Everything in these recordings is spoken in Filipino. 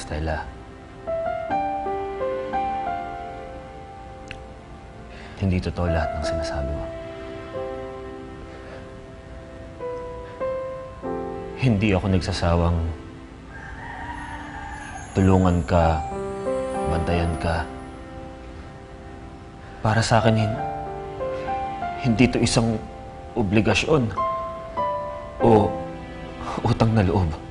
Stella. Hindi totoo lahat ng sinasabi mo. Hindi ako nagsasawang tulungan ka, bantayan ka. Para sa akin, hin- hindi to isang obligasyon o utang na loob.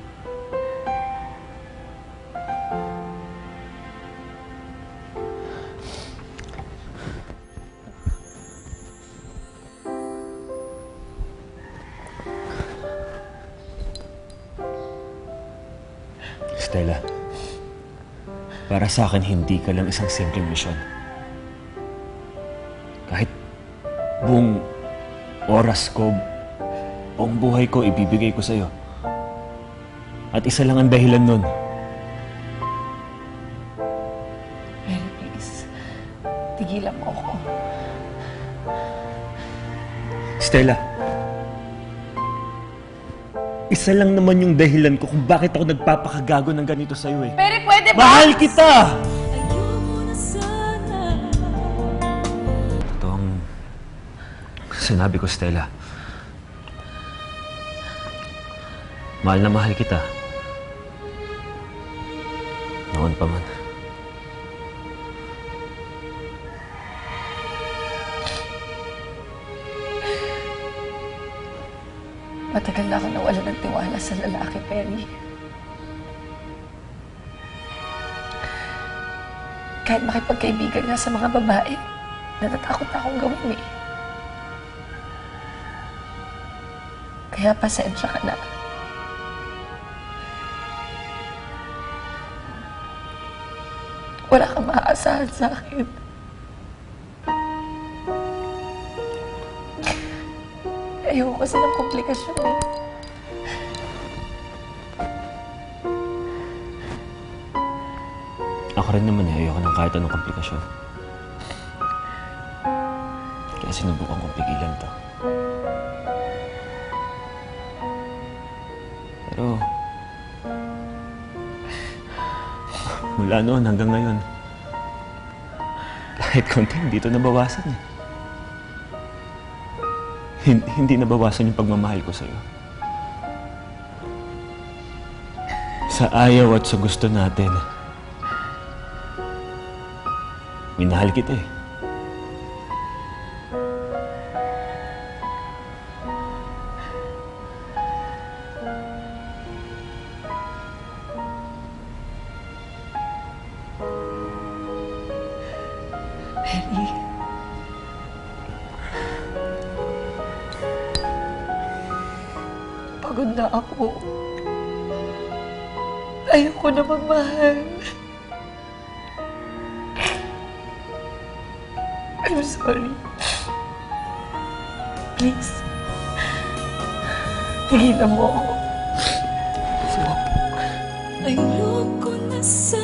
Stella, para sa akin, hindi ka lang isang simpleng misyon. Kahit buong oras ko, buong buhay ko, ibibigay ko sa'yo. At isa lang ang dahilan nun. Mary, please. Tigilan mo ako. Stella, isa lang naman yung dahilan ko kung bakit ako nagpapakagago ng ganito sa'yo eh. Mary, pwede ba? Mahal kita! Ito ang sinabi ko, Stella. Mahal na mahal kita. Noon pa man. Matagal na ako nawala ng tiwala sa lalaki, Perry. Kahit makipagkaibigan nga sa mga babae, natatakot na akong gawin eh. Kaya pasensya ka na. Wala kang maaasahan sa akin. Ayoko kasi ng komplikasyon eh. Ako rin naman eh, ayoko ng kahit anong komplikasyon. Kaya sinubukan kong pigilan to. Pero... Mula noon hanggang ngayon, kahit konti, hindi ito nabawasan eh. Hin- hindi nabawasan yung pagmamahal ko sa'yo. Sa ayaw at sa gusto natin, minahal kita eh. Perry. Pagod na ako. Ayoko na magmahal. I'm sorry. Please. Tigilan mo ako. Ayoko na sana